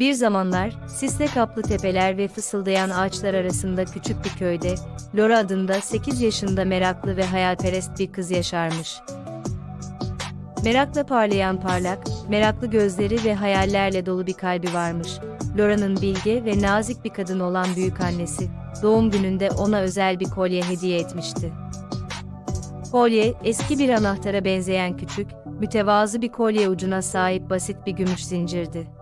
Bir zamanlar, sisle kaplı tepeler ve fısıldayan ağaçlar arasında küçük bir köyde, Laura adında 8 yaşında meraklı ve hayalperest bir kız yaşarmış. Merakla parlayan parlak, meraklı gözleri ve hayallerle dolu bir kalbi varmış. Laura'nın bilge ve nazik bir kadın olan büyük annesi, doğum gününde ona özel bir kolye hediye etmişti. Kolye, eski bir anahtara benzeyen küçük, mütevazı bir kolye ucuna sahip basit bir gümüş zincirdi.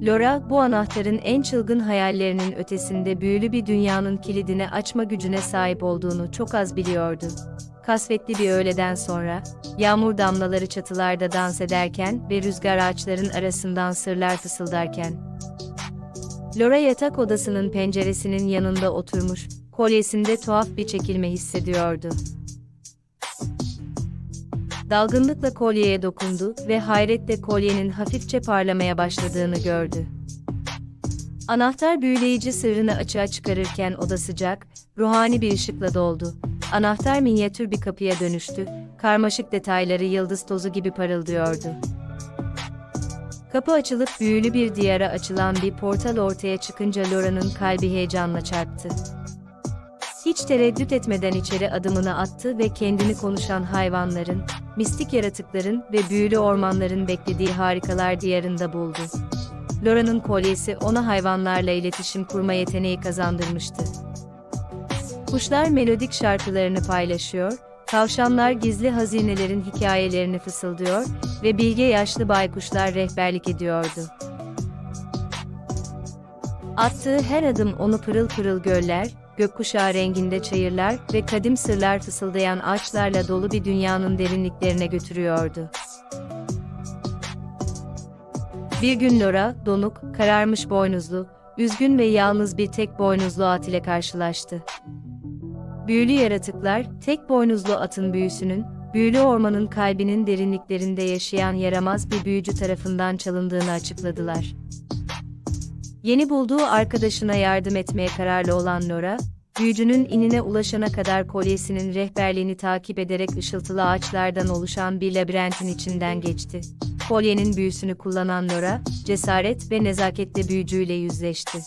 Laura, bu anahtarın en çılgın hayallerinin ötesinde büyülü bir dünyanın kilidini açma gücüne sahip olduğunu çok az biliyordu. Kasvetli bir öğleden sonra, yağmur damlaları çatılarda dans ederken ve rüzgar ağaçların arasından sırlar fısıldarken, Laura yatak odasının penceresinin yanında oturmuş, kolyesinde tuhaf bir çekilme hissediyordu. Dalgınlıkla kolyeye dokundu ve hayretle kolyenin hafifçe parlamaya başladığını gördü. Anahtar büyüleyici sırrını açığa çıkarırken oda sıcak, ruhani bir ışıkla doldu. Anahtar minyatür bir kapıya dönüştü, karmaşık detayları yıldız tozu gibi parıldıyordu. Kapı açılıp büyülü bir diyara açılan bir portal ortaya çıkınca Laura'nın kalbi heyecanla çarptı. Hiç tereddüt etmeden içeri adımını attı ve kendini konuşan hayvanların, mistik yaratıkların ve büyülü ormanların beklediği harikalar diyarında buldu. Laura'nın kolyesi ona hayvanlarla iletişim kurma yeteneği kazandırmıştı. Kuşlar melodik şarkılarını paylaşıyor, tavşanlar gizli hazinelerin hikayelerini fısıldıyor ve bilge yaşlı baykuşlar rehberlik ediyordu. Attığı her adım onu pırıl pırıl göller, gökkuşağı renginde çayırlar ve kadim sırlar fısıldayan ağaçlarla dolu bir dünyanın derinliklerine götürüyordu. Bir gün Laura, donuk, kararmış boynuzlu, üzgün ve yalnız bir tek boynuzlu at ile karşılaştı. Büyülü yaratıklar, tek boynuzlu atın büyüsünün, büyülü ormanın kalbinin derinliklerinde yaşayan yaramaz bir büyücü tarafından çalındığını açıkladılar. Yeni bulduğu arkadaşına yardım etmeye kararlı olan Laura, büyücünün inine ulaşana kadar kolyesinin rehberliğini takip ederek ışıltılı ağaçlardan oluşan bir labirentin içinden geçti. Kolyenin büyüsünü kullanan Laura, cesaret ve nezaketle büyücüyle yüzleşti.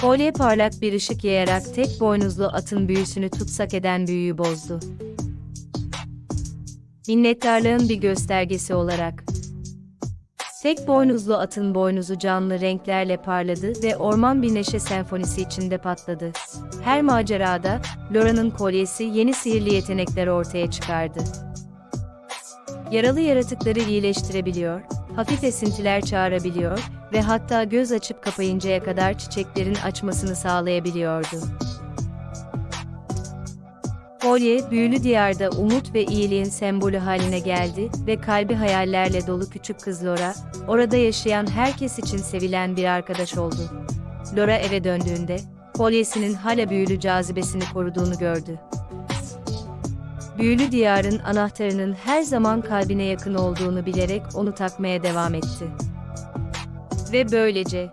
Kolye parlak bir ışık yayarak tek boynuzlu atın büyüsünü tutsak eden büyüyü bozdu. Minnettarlığın bir göstergesi olarak. Tek boynuzlu atın boynuzu canlı renklerle parladı ve orman bir neşe senfonisi içinde patladı. Her macerada, Laura'nın kolyesi yeni sihirli yetenekler ortaya çıkardı. Yaralı yaratıkları iyileştirebiliyor, hafif esintiler çağırabiliyor ve hatta göz açıp kapayıncaya kadar çiçeklerin açmasını sağlayabiliyordu. Kolye, büyülü diyarda umut ve iyiliğin sembolü haline geldi ve kalbi hayallerle dolu küçük kız Laura, orada yaşayan herkes için sevilen bir arkadaş oldu. Laura eve döndüğünde, kolyesinin hala büyülü cazibesini koruduğunu gördü. Büyülü diyarın anahtarının her zaman kalbine yakın olduğunu bilerek onu takmaya devam etti. Ve böylece,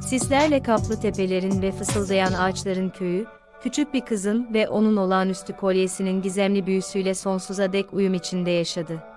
sislerle kaplı tepelerin ve fısıldayan ağaçların köyü, küçük bir kızın ve onun olağanüstü kolyesinin gizemli büyüsüyle sonsuza dek uyum içinde yaşadı.